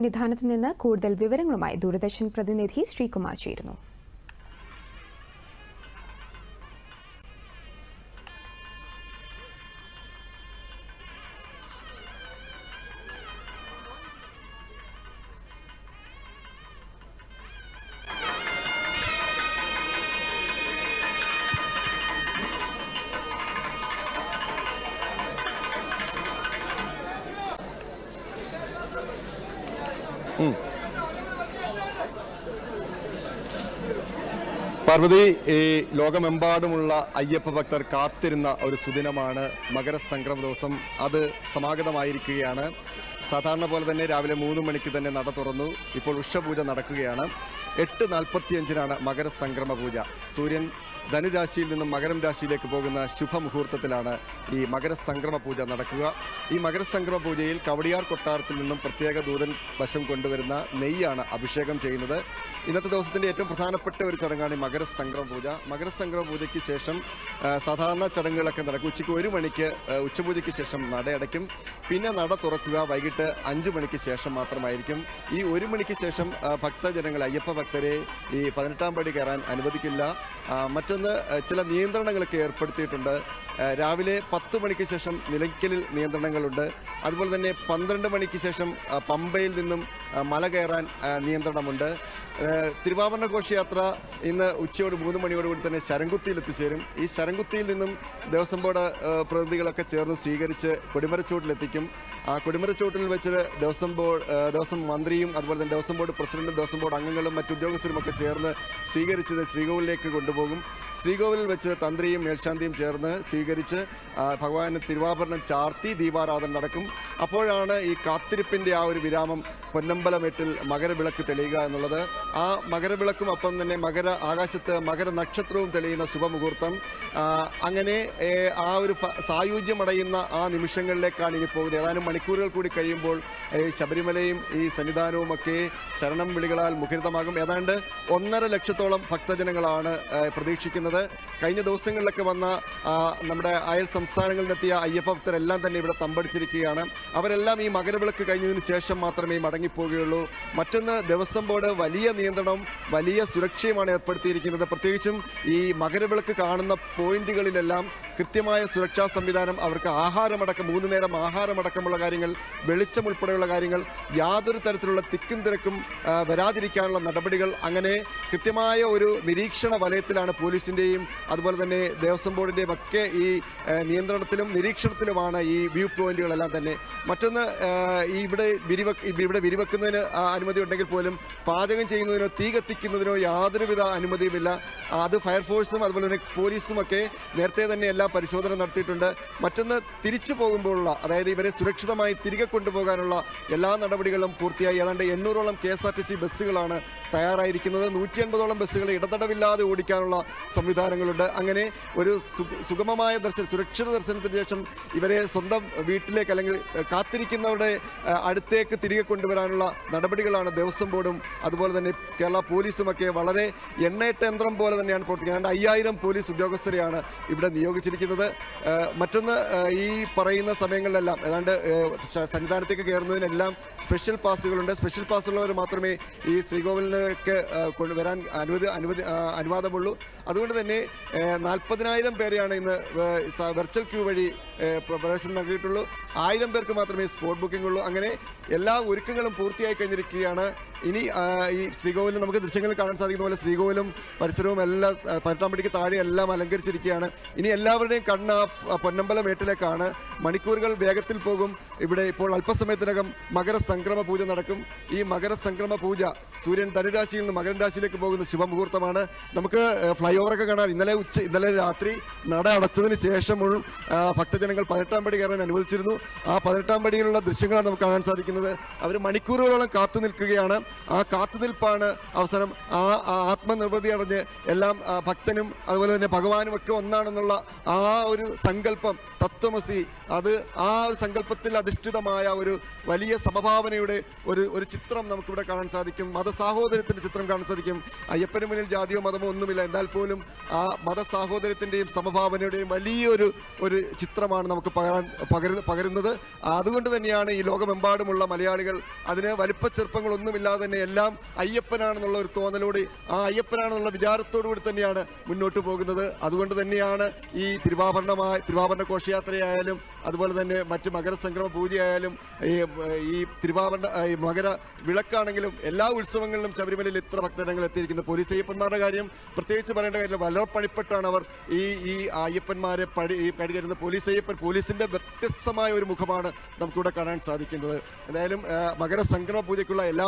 സന്നിധാനത്ത് നിന്ന് കൂടുതൽ വിവരങ്ങളുമായി ദൂരദർശൻ പ്രതിനിധി ശ്രീകുമാർ ചേരുന്നു പാർവതി ഈ ലോകമെമ്പാടുമുള്ള അയ്യപ്പ ഭക്തർ കാത്തിരുന്ന ഒരു സുദിനമാണ് മകരസംക്രമ ദിവസം. അത് സമാഗതമായിരിക്കുകയാണ്. സാധാരണ പോലെ തന്നെ രാവിലെ മൂന്ന് മണിക്ക് തന്നെ നട തുറന്നു. ഇപ്പോൾ ഉഷപൂജ നടക്കുകയാണ്. എട്ട് നാൽപ്പത്തിയഞ്ചിനാണ് മകരസംക്രമ പൂജ. സൂര്യൻ ധനുരാശിയിൽ നിന്നും മകരം രാശിയിലേക്ക് പോകുന്ന ശുഭമുഹൂർത്തത്തിലാണ് ഈ മകരസംക്രമ പൂജ നടക്കുക. ഈ മകരസംക്രമ പൂജയിൽ കവടിയാർ കൊട്ടാരത്തിൽ നിന്നും പ്രത്യേക ദൂതൻ വശം കൊണ്ടുവരുന്ന നെയ്യാണ് അഭിഷേകം ചെയ്യുന്നത്. ഇന്നത്തെ ദിവസത്തിന്റെ ഏറ്റവും പ്രധാനപ്പെട്ട ഒരു ചടങ്ങാണ് ഈ മകരസംക്രമ പൂജ. മകരസംക്രമ പൂജയ്ക്ക് ശേഷം സാധാരണ ചടങ്ങുകളൊക്കെ നടക്കും. ഉച്ചയ്ക്ക് ഒരു മണിക്ക് ഉച്ചപൂജയ്ക്ക് ശേഷം നടയടയ്ക്കും. പിന്നെ നട തുറക്കുക വൈകിട്ട് അഞ്ച് മണിക്ക് ശേഷം മാത്രമായിരിക്കും. ഈ ഒരു മണിക്ക് ശേഷം ഭക്തജനങ്ങൾ അയ്യപ്പ ഭക്തരെ ഈ പതിനെട്ടാം പടി കയറാൻ അനുവദിക്കില്ല. മറ്റൊന്ന് ചില നിയന്ത്രണങ്ങളൊക്കെ ഏർപ്പെടുത്തിയിട്ടുണ്ട്. രാവിലെ പത്ത് മണിക്ക് ശേഷം നിലയ്ക്കലിൽ നിയന്ത്രണങ്ങളുണ്ട്. അതുപോലെ തന്നെ പന്ത്രണ്ട് മണിക്ക് ശേഷം പമ്പയിൽ നിന്നും മല കയറാൻ നിയന്ത്രണമുണ്ട്. തിരുവാഭരണ ഘോഷയാത്ര ഇന്ന് ഉച്ചയോട് മൂന്ന് മണിയോടുകൂടി തന്നെ ശരംകുത്തിയിൽ എത്തിച്ചേരും ഈ ശരംകുത്തിയിൽ നിന്നും ദേവസ്വം ബോർഡ് പ്രതിനിധികളൊക്കെ ചേർന്ന് സ്വീകരിച്ച് കൊടിമരച്ചൂട്ടിലെത്തിക്കും ആ കൊടിമരച്ചൂട്ടിൽ വെച്ച് ദേവസ്വം ബോർഡ് ദേവസ്വം മന്ത്രിയും അതുപോലെ തന്നെ ദേവസ്വം ബോർഡ് പ്രസിഡന്റും ദേവസ്വം ബോർഡ് അംഗങ്ങളും മറ്റു ഉദ്യോഗസ്ഥരും ഒക്കെ ചേർന്ന് സ്വീകരിച്ചത് ശ്രീകോവിലേക്ക് കൊണ്ടുപോകും. ശ്രീകോവിലിൽ വെച്ച് തന്ത്രിയും മേൽശാന്തിയും ചേർന്ന് സ്വീകരിച്ച് ഭഗവാന് തിരുവാഭരണം ചാർത്തി ദീപാരാധന നടക്കും. അപ്പോഴാണ് ഈ കാത്തിരിപ്പിന്റെ ആ ഒരു വിരാമം പൊന്നമ്പലമെട്ടിൽ മകരവിളക്ക് തെളിയുക എന്നുള്ളത്. ആ മകരവിളക്കും ഒപ്പം തന്നെ മകര ആകാശത്ത് മകര നക്ഷത്രവും തെളിയുന്ന ശുഭമുഹൂർത്തം. അങ്ങനെ ആ ഒരു സായുജ്യമടയുന്ന ആ നിമിഷങ്ങളിലേക്കാണ് ഇനി പോകുന്നത്. ഏതാനും മണിക്കൂറുകൾ കൂടി കഴിയുമ്പോൾ ശബരിമലയും ഈ സന്നിധാനവും ഒക്കെ ശരണം വിളികളാൽ മുഖരിതമാകും. ഏതാണ്ട് ഒന്നര ലക്ഷത്തോളം ഭക്തജനങ്ങളാണ് പ്രതീക്ഷിക്കുന്നത്. കഴിഞ്ഞ ദിവസങ്ങളിലൊക്കെ വന്ന നമ്മുടെ അയൽ സംസ്ഥാനങ്ങളിൽ നിന്നെത്തിയ അയ്യപ്പ ഭക്തരെല്ലാം തന്നെ ഇവിടെ തമ്പടിച്ചിരിക്കുകയാണ്. അവരെല്ലാം ഈ മകരവിളക്ക് കഴിഞ്ഞതിന് ശേഷം മാത്രമേ മടങ്ങിപ്പോവുകയുള്ളൂ. മറ്റൊന്ന് ദേവസ്വം ബോർഡ് വലിയ നിയന്ത്രണവും വലിയ സുരക്ഷയുമാണ് ഏർപ്പെടുത്തിയിരിക്കുന്നത്. പ്രത്യേകിച്ചും ഈ മകരവിളക്ക് കാണുന്ന പോയിന്റുകളിലെല്ലാം കൃത്യമായ സുരക്ഷാ സംവിധാനം അവർക്ക് ആഹാരമടക്കം മൂന്ന് നേരം ആഹാരമടക്കമുള്ള കാര്യങ്ങൾ വെളിച്ചം ഉൾപ്പെടെയുള്ള കാര്യങ്ങൾ യാതൊരു തരത്തിലുള്ള തിക്കും തിരക്കും വരാതിരിക്കാനുള്ള നടപടികൾ അങ്ങനെ കൃത്യമായ ഒരു നിരീക്ഷണ വലയത്തിലാണ് പോലീസിന്റെയും അതുപോലെ തന്നെ ദേവസ്വം ബോർഡിന്റെയും ഒക്കെ ഈ നിയന്ത്രണത്തിലും നിരീക്ഷണത്തിലുമാണ് ഈ വ്യൂ പോയിന്റുകളെല്ലാം തന്നെ. മറ്റൊന്ന് ഇവിടെ വിരിവ ഇവിടെ വിരിവെക്കുന്നതിന് അനുമതി ഉണ്ടെങ്കിൽ പോലും പാചകം ചെയ്യുന്നതിനോ തീ കത്തിക്കുന്നതിനോ യാതൊരുവിധ അനുമതിയുമില്ല. അത് ഫയർഫോഴ്സും അതുപോലെ തന്നെ പോലീസും ഒക്കെ നേരത്തെ തന്നെ എല്ലാ പരിശോധന നടത്തിയിട്ടുണ്ട്. മറ്റൊന്ന് തിരിച്ചു പോകുമ്പോഴുള്ള അതായത് ഇവരെ സുരക്ഷിതമായി തിരികെ കൊണ്ടുപോകാനുള്ള എല്ലാ നടപടികളും പൂർത്തിയായി. ഏതാണ്ട് എണ്ണൂറോളം K S R T C ബസ്സുകളാണ് തയ്യാറായിരിക്കുന്നത്. നൂറ്റി അൻപതോളം ബസ്സുകൾ ഇടതടവില്ലാതെ ഓടിക്കാനുള്ള സംവിധാനങ്ങളുണ്ട്. അങ്ങനെ ഒരു സുഗമമായ ദർശനം സുരക്ഷിത ദർശനത്തിന് ശേഷം ഇവരെ സ്വന്തം വീട്ടിലേക്ക് അല്ലെങ്കിൽ കാത്തിരിക്കുന്നവരുടെ അടുത്തേക്ക് തിരികെ കൊണ്ടുവരാനുള്ള നടപടികളാണ് ദേവസ്വം ബോർഡും അതുപോലെ തന്നെ കേരള പോലീസുമൊക്കെ വളരെ എണ്ണയിട്ട യന്ത്രം പോലെ തന്നെയാണ് പ്രവർത്തിക്കുന്നത്. ഏതാണ്ട് അയ്യായിരം പോലീസ് ഉദ്യോഗസ്ഥരെയാണ് ഇവിടെ നിയോഗിച്ചിരിക്കുന്നത്. മറ്റൊന്ന് ഈ പറയുന്ന സമയങ്ങളിലെല്ലാം ഏതാണ്ട് സന്നിധാനത്തേക്ക് കയറുന്നതിനെല്ലാം സ്പെഷ്യൽ പാസുകളുണ്ട് സ്പെഷ്യൽ പാസ്സുള്ളവർ മാത്രമേ ഈ ശ്രീകോവിലിലേക്ക് കൊണ്ടുവരാൻ അനുമതി ആ, അനുവാദമുള്ളൂ. അതുകൊണ്ട് തന്നെ നാൽപ്പതിനായിരം പേരെയാണ് ഇന്ന് വെർച്വൽ ക്യൂ വഴി പ്രവേശനം നൽകിയിട്ടുള്ളൂ. ആയിരം പേർക്ക് മാത്രമേ സ്പോട്ട് ബുക്കിംഗ് ഉള്ളൂ. അങ്ങനെ എല്ലാ ഒരുക്കങ്ങളും പൂർത്തിയായി കഴിഞ്ഞിരിക്കുകയാണ്. ഇനി ഈ ശ്രീകോവിലും നമുക്ക് ദൃശ്യങ്ങളിൽ കാണാൻ സാധിക്കുന്ന പോലെ ശ്രീകോവിലും പരിസരവും എല്ലാം പതിനെട്ടാമ്പടിക്ക് പതിനെട്ടാം പടിക്ക് താഴെ എല്ലാം അലങ്കരിച്ചിരിക്കുകയാണ്. ഇനി എല്ലാവരുടെയും കണ്ണ് ആ പൊന്നമ്പലം മേട്ടിലേക്കാണ്. മണിക്കൂറുകൾ വേഗത്തിൽ പോകും. ഇവിടെ ഇപ്പോൾ അല്പസമയത്തിനകം മകരസംക്രമ പൂജ നടക്കും. ഈ മകരസംക്രമ പൂജ സൂര്യൻ ധനുരാശിയിൽ നിന്ന് മകരൻ രാശിയിലേക്ക് പോകുന്ന ശുഭമുഹൂർത്തമാണ്. നമുക്ക് ഫ്ലൈ ഓവറൊക്കെ കാണാൻ ഇന്നലെ ഉച്ച ഇന്നലെ രാത്രി നട അടച്ചതിന് ശേഷമുള്ള ഭക്തജനങ്ങൾ പതിനെട്ടാം പടി കയറാൻ അനുവദിച്ചിരുന്നു. ആ പതിനെട്ടാം പടിയിലുള്ള ദൃശ്യങ്ങളാണ് നമുക്ക് കാണാൻ സാധിക്കുന്നത്. അവർ മണിക്കൂറുകളോളം കാത്തു നിൽക്കുകയാണ്. ആ കാത്തുനിൽപ്പാണ് അവസാനം ആ ആത്മനിർവൃതി അടഞ്ഞ് എല്ലാം ഭക്തനും അതുപോലെ തന്നെ ഭഗവാനും ഒക്കെ ഒന്നാണെന്നുള്ള ആ ഒരു സങ്കല്പം തത്വമസി അത് ആ ഒരു സങ്കല്പത്തിൽ അധിഷ്ഠിതമായ ഒരു വലിയ സമഭാവനയുടെ ഒരു ഒരു ചിത്രം നമുക്കിവിടെ കാണാൻ സാധിക്കും. മതസാഹോദര്യത്തിന്റെ ചിത്രം കാണാൻ സാധിക്കും. അയ്യപ്പന് മുന്നിൽ ജാതിയോ മതമോ ഒന്നുമില്ല. എന്നാൽ പോലും ആ മതസാഹോദര്യത്തിന്റെയും സമഭാവനയുടെയും വലിയൊരു ഒരു ചിത്രമാണ് നമുക്ക് പകരാൻ പകരുന്നത്. അതുകൊണ്ട് തന്നെയാണ് ഈ ലോകമെമ്പാടുമുള്ള മലയാളികൾ അതിന് വലിപ്പ തന്നെ എല്ലാം അയ്യപ്പനാണെന്നുള്ള ഒരു തോന്നലോടെ ആ അയ്യപ്പനാണെന്നുള്ള വിചാരത്തോടുകൂടി തന്നെയാണ് മുന്നോട്ട് പോകുന്നത്. അതുകൊണ്ട് തന്നെയാണ് ഈ തിരുവാഭരണമായ തിരുവാഭരണ ഘോഷയാത്രയായാലും അതുപോലെ തന്നെ മറ്റ് മകരസംക്രമ പൂജയായാലും ഈ തിരുവാഭരണ മകര വിളക്കാണെങ്കിലും എല്ലാ ഉത്സവങ്ങളിലും ശബരിമലയിൽ ഇത്ര ഭക്തജനങ്ങൾ എത്തിയിരിക്കുന്നത് പോലീസ് അയ്യപ്പന്മാരുടെ കാര്യം പ്രത്യേകിച്ച് പറയേണ്ട കാര്യം വളരെ പണിപ്പെട്ടാണ് അവർ ഈ ഈ അയ്യപ്പന്മാരെ പടി ഈ പടി തരുന്ന പോലീസ് അയ്യപ്പൻ. പോലീസിന്റെ വ്യത്യസ്തമായ ഒരു മുഖമാണ് നമുക്കിവിടെ കാണാൻ സാധിക്കുന്നത്. എന്തായാലും മകരസംക്രമ പൂജയ്ക്കുള്ള എല്ലാ